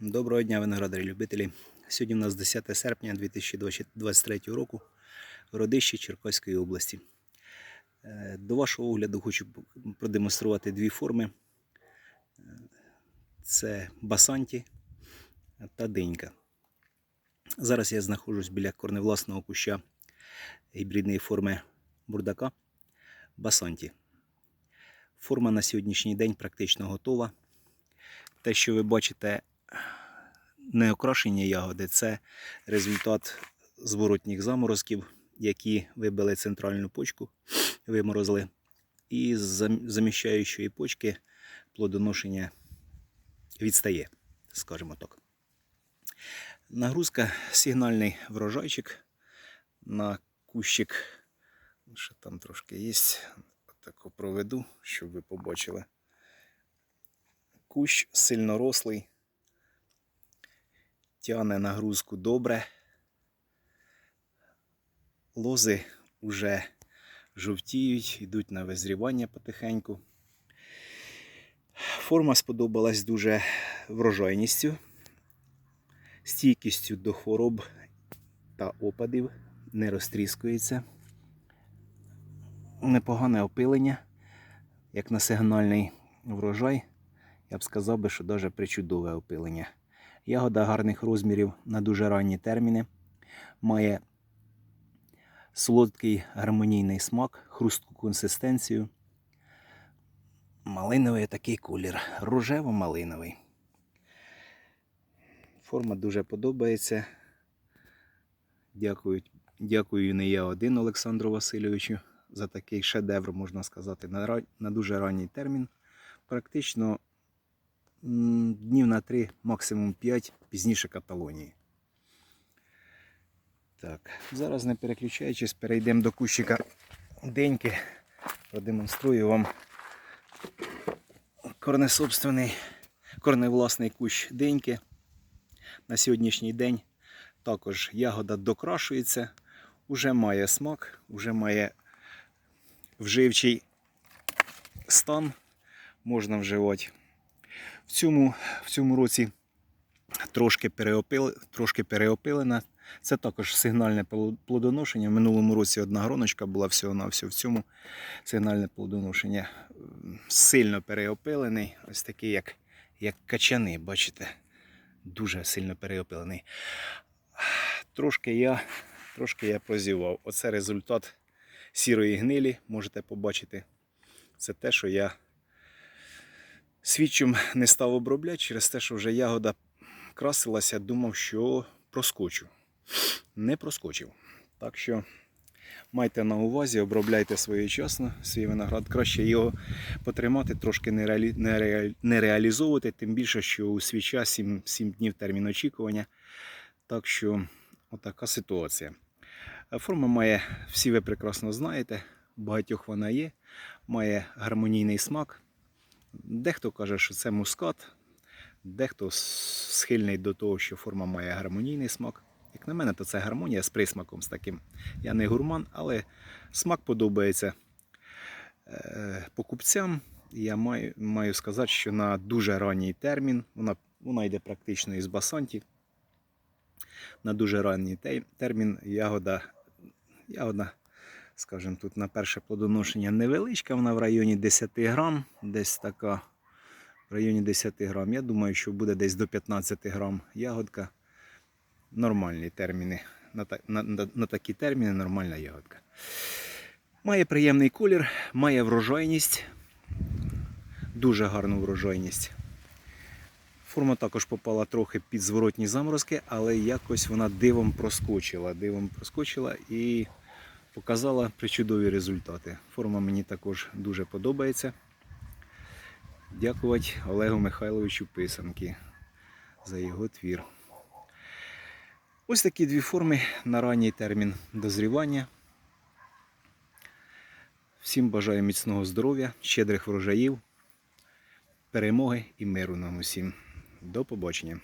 Доброго дня, виноградарі-любителі. Сьогодні у нас 10 серпня 2023 року в Родищі Черкаської області. Е, До вашого огляду хочу продемонструвати дві форми. Е, Це басанті та динька. Зараз я знаходжусь біля корневласного куща гібридної форми бурдака басанті. Форма на сьогоднішній день практично готова. Те, що ви бачите, не окрашені ягоди, це результат зворотніх заморозків, які вибили центральну почку, виморозили. І з заміщаючої почки плодоношення відстає, скажімо так. Нагрузка сигнальний врожайчик на кущик. Ще там трошки є. Тако проведу, щоб ви побачили. Кущ сильно рослий, тягне нагрузку добре. Лози вже жовтіють, йдуть на визрівання потихеньку. Форма сподобалась дуже врожайністю, стійкістю до хвороб та опадів, не розтріскується. Непогане опилення, як на сигнальний врожай. Я б сказав би, що навіть причудове опилення. Ягода гарних розмірів на дуже ранні терміни. Має солодкий гармонійний смак, хрустку консистенцію. Малиновий такий колір, рожево-малиновий. Форма дуже подобається. Дякую, дякую не я один Олександру Васильовичу за такий шедевр, можна сказати, на, на дуже ранній термін. Практично днів на 3, максимум 5 пізніше Каталонії. Так, зараз не переключаючись, перейдемо до кущика деньки. Продемонструю вам корнесобственний, корневласний кущ деньки. На сьогоднішній день також ягода докрашується, уже має смак, вже має вживчий стан, можна вживати. В цьому, в цьому році трошки, переопили, трошки переопилена. Це також сигнальне плодоношення. В минулому році одна гроночка була всього на всього. В цьому сигнальне плодоношення сильно переопилений. Ось такий, як, як качани, бачите, дуже сильно переопилений. Трошки я, трошки я прозівав. Оце результат сірої гнилі, можете побачити. Це те, що я свідчим не став обробляти через те, що вже ягода красилася, думав, що проскочу. Не проскочив. Так що майте на увазі, обробляйте своєчасно свій виноград. Краще його потримати, трошки не, реалі... не, реалі... не реалізовувати, тим більше, що у свій час 7, 7 днів термін очікування. Так що отака ситуація. Е, Форма має, всі ви прекрасно знаєте, багатьох вона є, має гармонійний смак. Дехто каже, що це мускат, дехто схильний до того, що форма має гармонійний смак. Як на мене, то це гармонія з присмаком з таким. Я не гурман, але смак подобається е, покупцям. Я маю, маю сказати, що на дуже ранній термін, вона, вона йде практично із басанті. На дуже ранній термін ягода, ягода, скажімо, тут на перше плодоношення невеличка, вона в районі 10 грам, десь така в районі 10 грам. Я думаю, що буде десь до 15 грам ягодка. Нормальні терміни. На, на, на, на такі терміни нормальна ягодка. Має приємний колір, має врожайність, дуже гарну врожайність. Форма також попала трохи під зворотні заморозки, але якось вона дивом проскочила. Дивом проскочила і показала причудові результати. Форма мені також дуже подобається. Дякувати Олегу Михайловичу Писанки за його твір. Ось такі дві форми на ранній термін дозрівання. Всім бажаю міцного здоров'я, щедрих врожаїв, перемоги і миру нам усім. До побачення.